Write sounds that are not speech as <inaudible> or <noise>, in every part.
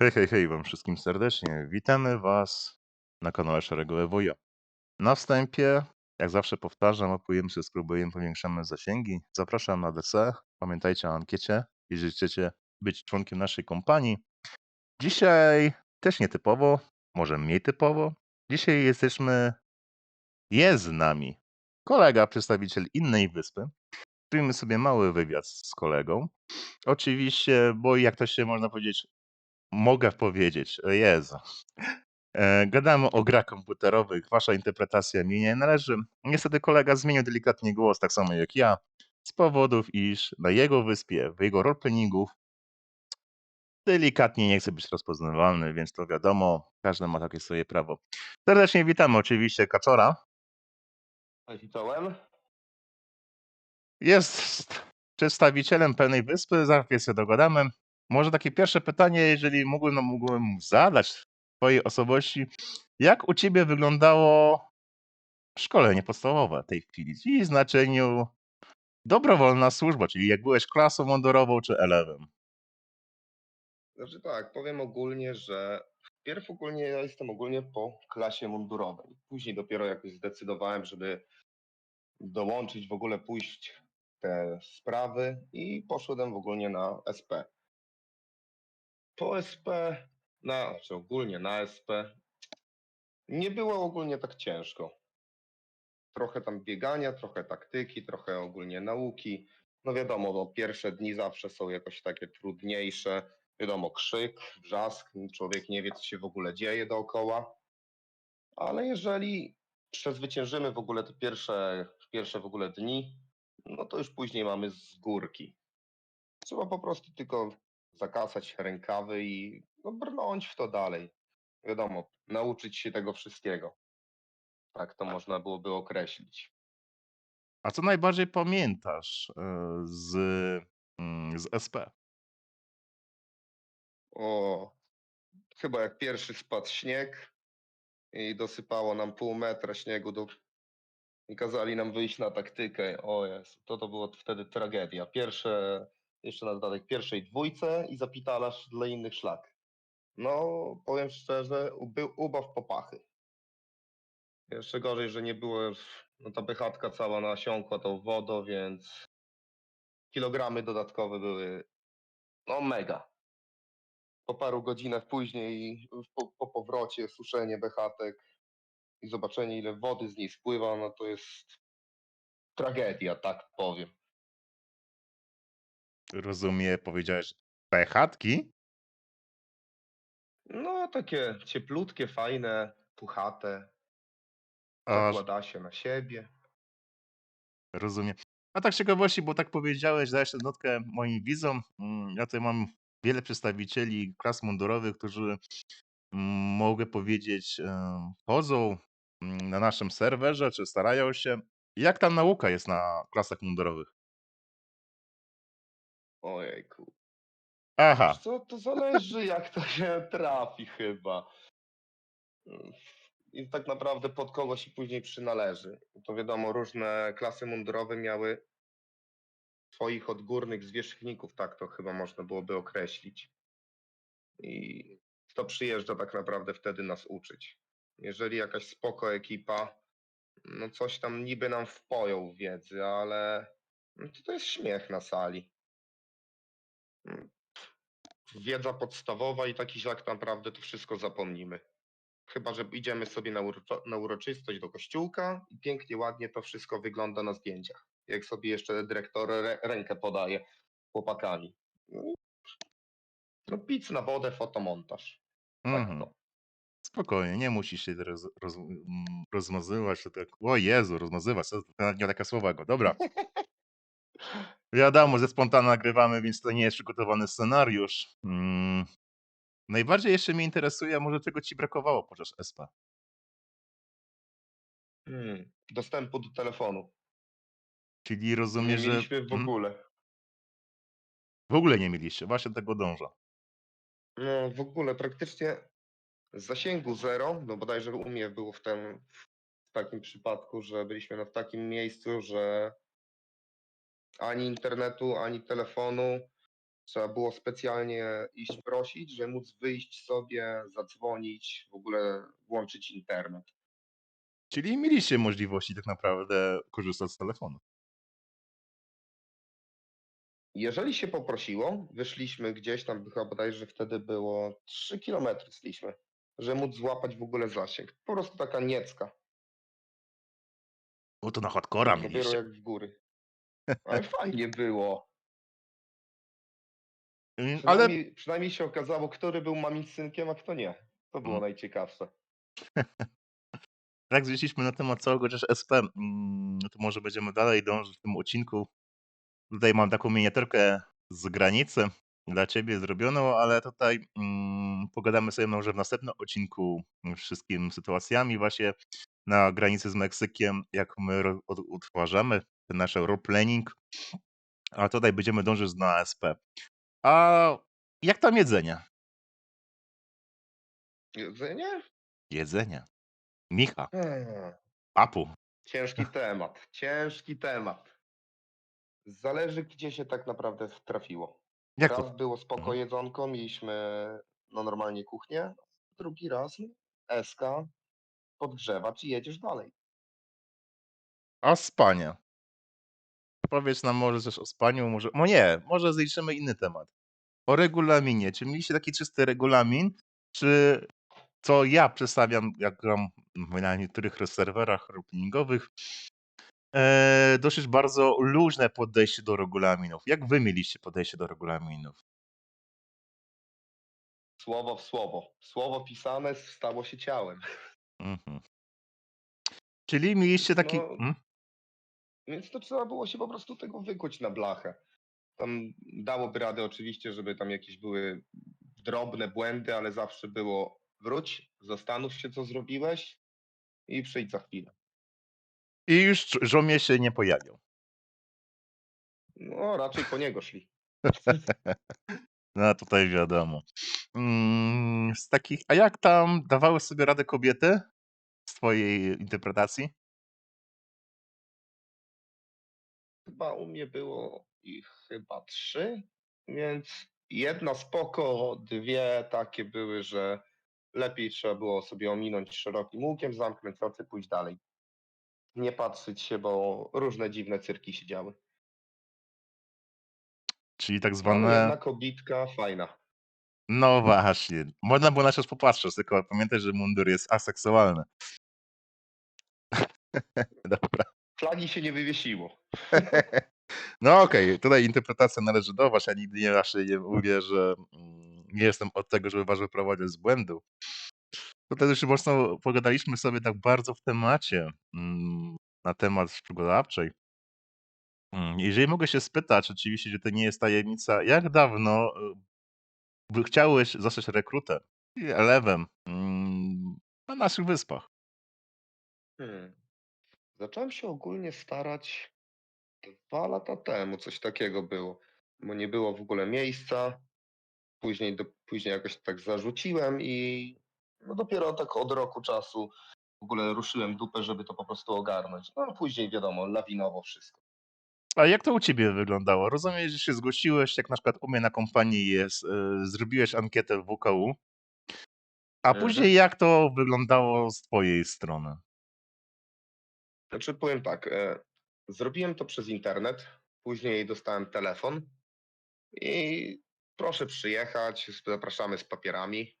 Hej, hej, hej wam wszystkim serdecznie. Witamy was na kanale Szarego Wuja. Na wstępie, jak zawsze powtarzam, mapujemy się, spróbujemy, powiększamy zasięgi. Zapraszam na DC. Pamiętajcie o ankiecie, jeżeli chcecie być członkiem naszej kompanii. Dzisiaj też nietypowo, może mniej typowo. Dzisiaj jesteśmy, jest z nami kolega, przedstawiciel innej wyspy. Zrobimy sobie mały wywiad z kolegą. Oczywiście, bo jak to się można powiedzieć, mogę powiedzieć, o Jezu. E, Gadamy o grach komputerowych. Wasza interpretacja mi nie należy. Niestety kolega zmienił delikatnie głos, tak samo jak ja, z powodów, iż na jego wyspie, w jego roleplayingów delikatnie nie chce być rozpoznawalny, więc to wiadomo, każdy ma takie swoje prawo. Serdecznie witamy oczywiście Kaczora. Widziałem. Jest przedstawicielem pełnej wyspy, za chwilę się dogadamy. Może takie pierwsze pytanie, jeżeli mógłbym, no mógłbym zadać twojej osobowości. Jak u ciebie wyglądało szkolenie podstawowe tej chwili? I w znaczeniu dobrowolna służba, czyli jak byłeś klasą mundurową czy elewem? Znaczy tak, powiem ogólnie, że wpierw ogólnie ja jestem ogólnie po klasie mundurowej. Później dopiero jakoś zdecydowałem, żeby dołączyć w ogóle pójść te sprawy i poszedłem w ogóle na SP. Po SP, na, znaczy ogólnie na SP, nie było ogólnie tak ciężko. Trochę tam biegania, trochę taktyki, trochę ogólnie nauki. No wiadomo, no pierwsze dni zawsze są jakoś takie trudniejsze. Wiadomo, krzyk, wrzask, człowiek nie wie, co się w ogóle dzieje dookoła. Ale jeżeli przezwyciężymy w ogóle te pierwsze, pierwsze w ogóle dni, no to już później mamy z górki. Trzeba po prostu tylko zakasać rękawy i no, brnąć w to dalej. Wiadomo, nauczyć się tego wszystkiego. Tak to można byłoby określić. A co najbardziej pamiętasz e, z, mm, z SP? O, chyba jak pierwszy spadł śnieg i dosypało nam pół metra śniegu do... i kazali nam wyjść na taktykę. O jest, to to było wtedy tragedia. Pierwsze, jeszcze na dodatek pierwszej dwójce i zapitalasz dla innych szlak. No, powiem szczerze, był ubaw popachy. Jeszcze gorzej, że nie było, no ta bechatka cała nasiąkła tą wodą, więc kilogramy dodatkowe były, no mega po paru godzinach później, po, po powrocie, suszenie bechatek i zobaczenie, ile wody z niej spływa, no to jest tragedia, tak powiem. Rozumiem, powiedziałeś pechatki? No, takie cieplutkie, fajne, puchate, zakłada się na siebie. Rozumiem. A tak z ciekawości, bo tak powiedziałeś, dałeś tę notkę moim widzom. Mm, Ja tutaj mam wiele przedstawicieli klas mundurowych, którzy mm, mogę powiedzieć, e, chodzą mm, na naszym serwerze, czy starają się. Jak tam nauka jest na klasach mundurowych? Ojejku. Aha, co, to zależy jak to się trafi chyba. I tak naprawdę pod kogo się później przynależy. To wiadomo, różne klasy mundurowe miały swoich odgórnych zwierzchników, tak to chyba można byłoby określić. I kto przyjeżdża tak naprawdę wtedy nas uczyć. Jeżeli jakaś spoko ekipa, no coś tam niby nam wpoją wiedzy, ale no to, to jest śmiech na sali. Mm, Wiedza podstawowa i taki tak naprawdę to wszystko zapomnimy. Chyba, że idziemy sobie na, uroczo- na uroczystość do kościółka i pięknie, ładnie to wszystko wygląda na zdjęciach. Jak sobie jeszcze dyrektor re- rękę podaje chłopakami. No, pic na wodę, fotomontaż. Tak mhm. to. spokojnie, nie musisz się roz, roz, mm, rozmazywać. To tak, o Jezu, rozmazywać, to nie takie słowa go. Dobra. <laughs> Wiadomo, ze spontana nagrywamy, więc to nie jest przygotowany scenariusz. Mm. Najbardziej jeszcze mnie interesuje, a może czego ci brakowało podczas SP? Hmm. Dostępu do telefonu. Czyli Nie rozumiem, że mieliśmy w Mhm. ogóle. w ogóle nie mieliście, właśnie do tego dążę. No w ogóle praktycznie z zasięgu zero, no bodajże u mnie było w, tym, w takim przypadku, że byliśmy no w takim miejscu, że ani internetu, ani telefonu, Trzeba było specjalnie iść prosić, żeby móc wyjść sobie, zadzwonić, w ogóle włączyć internet. Czyli mieliście możliwości tak naprawdę korzystać z telefonu. Jeżeli się poprosiło, wyszliśmy gdzieś tam, chyba bodajże wtedy było 3 kilometry szliśmy, żeby móc złapać w ogóle zasięg. Po prostu taka niecka. O, to na hardcora Dopiero mieliście. jak w góry. Ale fajnie było. Mm, Ale Przynajmniej, przynajmniej się okazało, który był mamin synkiem, a kto nie. To było Mm. najciekawsze. <laughs> jak zwiedziliśmy na temat całego chociaż SP, mm, to może będziemy dalej dążyć w tym odcinku. Tutaj mam taką miniaturkę z granicy dla ciebie zrobioną, ale tutaj mm, pogadamy sobie może w następnym odcinku wszystkimi sytuacjami właśnie na granicy z Meksykiem, jak my ro- od- utwarzamy ten nasz roleplaying, a tutaj będziemy dążyć na ASP. A jak tam jedzenie? Jedzenie? Jedzenie. Micha, Hmm. papu. Ciężki <laughs> temat. Ciężki temat. Zależy, gdzie się tak naprawdę trafiło. Jak raz to? było spoko Mhm. jedzonko, mieliśmy no normalnie kuchnię. Drugi raz SK, podgrzewacz i jedziesz dalej. A spanie. Powiedz nam może coś o spaniu, może. No nie, może zliczymy inny temat. O regulaminie. Czy mieliście taki czysty regulamin, czy co ja przedstawiam, jak gram na niektórych serwerach roleplayingowych, e, dosyć bardzo luźne podejście do regulaminów. Jak wy mieliście podejście do regulaminów? Słowo w słowo. Słowo pisane stało się ciałem. Mhm. Czyli mieliście taki. No, Hmm? Więc to trzeba było się po prostu tego wykuć na blachę. Tam dałoby radę oczywiście, żeby tam jakieś były drobne błędy, ale zawsze było wróć, zastanów się, co zrobiłeś i przyjdź za chwilę. I już żomie się nie pojawią. No, raczej po niego szli. <laughs> No tutaj wiadomo. Mm, z takich, a jak tam dawały sobie radę kobiety z twojej interpretacji? Chyba u mnie było ich chyba trzy, więc jedna spoko, dwie takie były, że lepiej trzeba było sobie ominąć szerokim łukiem, zamknąć oczy, pójść dalej. Nie patrzeć się, bo różne dziwne cyrki się działy. Czyli tak Ale zwane. jedna kobitka fajna. No właśnie. Można było na siebie popatrzeć, tylko pamiętaj, że mundur jest aseksualny. <laughs> Dobra. Flagi się nie wywiesiło. <laughs> No okej, tutaj interpretacja należy do was. Ja nigdy nie raczej nie mówię, że mm, nie jestem od tego, żeby was wyprowadzić z błędu. Tutaj już mocno pogadaliśmy sobie tak bardzo w temacie mm, na temat przygotowawczej. Mm, Jeżeli mogę się spytać, oczywiście, że to nie jest tajemnica, jak dawno y, chciałeś zostać rekrutem i elewem na naszych wyspach? Hmm. Zacząłem się ogólnie starać dwa lata temu, coś takiego było, bo nie było w ogóle miejsca. Później, do, później jakoś tak zarzuciłem i no dopiero tak od roku czasu w ogóle ruszyłem dupę, żeby to po prostu ogarnąć. No a później wiadomo, lawinowo wszystko. A jak to u ciebie wyglądało? Rozumiem, że się zgłosiłeś, jak na przykład u mnie na kompanii jest, y, zrobiłeś ankietę w WKU, a Mhm. później jak to wyglądało z twojej strony? Znaczy powiem tak, e, zrobiłem to przez internet, później dostałem telefon i proszę przyjechać, zapraszamy z papierami.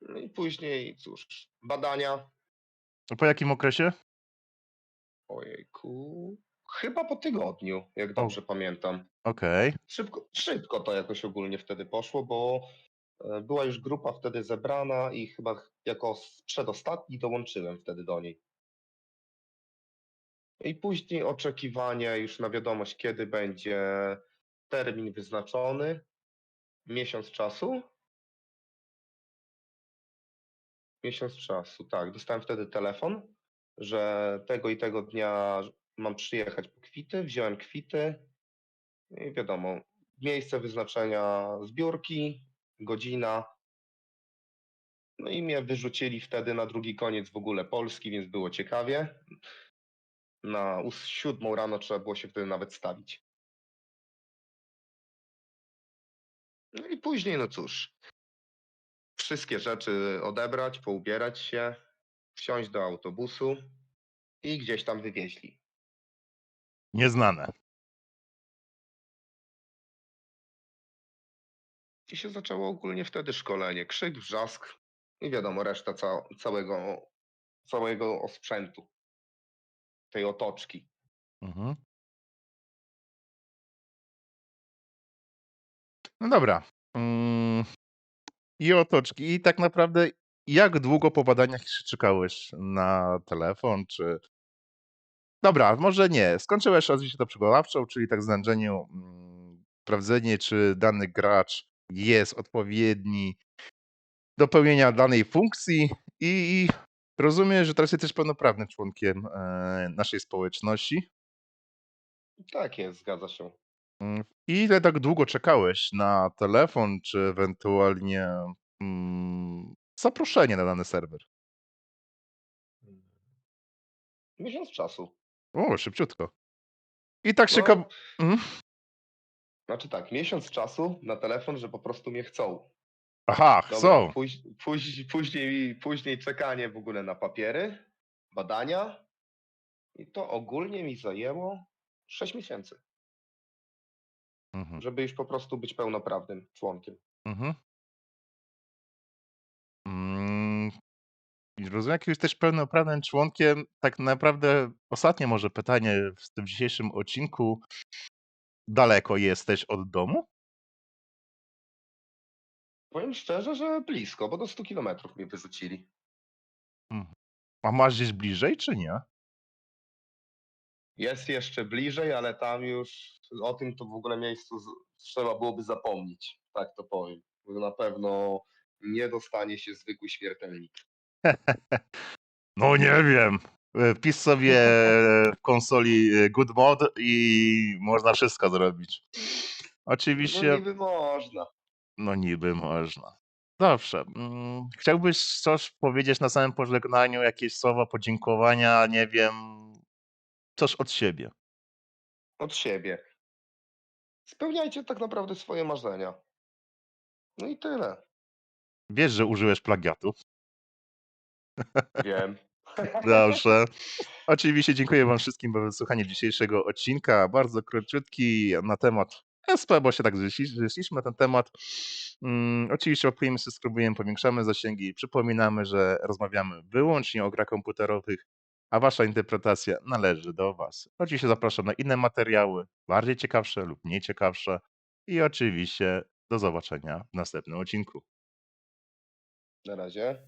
No i później cóż, badania, A Po jakim okresie? ojejku, chyba po tygodniu, jak dobrze pamiętam. Okej. Szybko, szybko to jakoś ogólnie wtedy poszło, bo e, była już grupa wtedy zebrana i chyba jako s- przedostatni dołączyłem wtedy do niej. I później oczekiwanie już na wiadomość, kiedy będzie termin wyznaczony. Miesiąc czasu. Miesiąc czasu, tak. Dostałem wtedy telefon, że tego i tego dnia mam przyjechać po kwity. Wziąłem kwity i wiadomo, miejsce wyznaczenia zbiórki, godzina. No i mnie wyrzucili wtedy na drugi koniec w ogóle Polski, więc było ciekawie. Na siódmą rano trzeba było się wtedy nawet stawić. No i później, no cóż, wszystkie rzeczy odebrać, poubierać się, wsiąść do autobusu i gdzieś tam wywieźli. Nieznane. I się zaczęło ogólnie wtedy szkolenie. Krzyk, wrzask i wiadomo, reszta ca całego, całego osprzętu, tej otoczki. Mhm. No dobra. Mm, I otoczki. I tak naprawdę jak długo po badaniach czekałeś na telefon, czy Dobra, może nie. Skończyłeś to przygotowawczą, czyli tak znędzeniu, mm, sprawdzenie, czy dany gracz jest odpowiedni do pełnienia danej funkcji i rozumiem, że teraz jesteś pełnoprawnym członkiem, e, naszej społeczności. Tak jest, zgadza się. Mm, ile tak długo czekałeś na telefon, czy ewentualnie, mm, zaproszenie na dany serwer? Miesiąc czasu. O, szybciutko. I tak się No. kam mhm. Znaczy tak, miesiąc czasu na telefon, że po prostu mnie chcą. Aha, Dobra, chcą. póź póź później później czekanie w ogóle na papiery, badania i to ogólnie mi zajęło 6 miesięcy. Mhm. Żeby już po prostu być pełnoprawnym członkiem. Mhm. Mm. I rozumiem, jak jesteś pełnoprawnym członkiem, tak naprawdę ostatnie może pytanie w tym dzisiejszym odcinku. Daleko jesteś od domu? Powiem szczerze, że blisko, bo do 100 kilometrów mnie wyrzucili. Mhm. A masz gdzieś bliżej, czy nie? Jest jeszcze bliżej, ale tam już o tym to w ogóle miejscu z trzeba byłoby zapomnieć, tak to powiem. Bo na pewno nie dostanie się zwykły śmiertelnik. <laughs> No nie wiem. E, wpisz sobie w konsoli, e, good mod i można wszystko zrobić. No Oczywiście niby można. No niby można. Dobrze. Mm, chciałbyś coś powiedzieć na samym pożegnaniu, jakieś słowa podziękowania, nie wiem, coś od siebie? Od siebie. Spełniajcie tak naprawdę swoje marzenia. No i tyle. Wiesz, że użyłeś plagiatu. Wiem. <laughs> Dobrze. Oczywiście dziękuję wam wszystkim za wysłuchanie dzisiejszego odcinka. Bardzo króciutki na temat SP, bo się tak zeszli zeszliśmy na ten temat. Mm, oczywiście łapkujemy, subskrybujemy, powiększamy zasięgi. Przypominamy, że rozmawiamy wyłącznie o grach komputerowych, a wasza interpretacja należy do was. Oczywiście zapraszam na inne materiały, bardziej ciekawsze lub mniej ciekawsze. I oczywiście do zobaczenia w następnym odcinku. Na razie.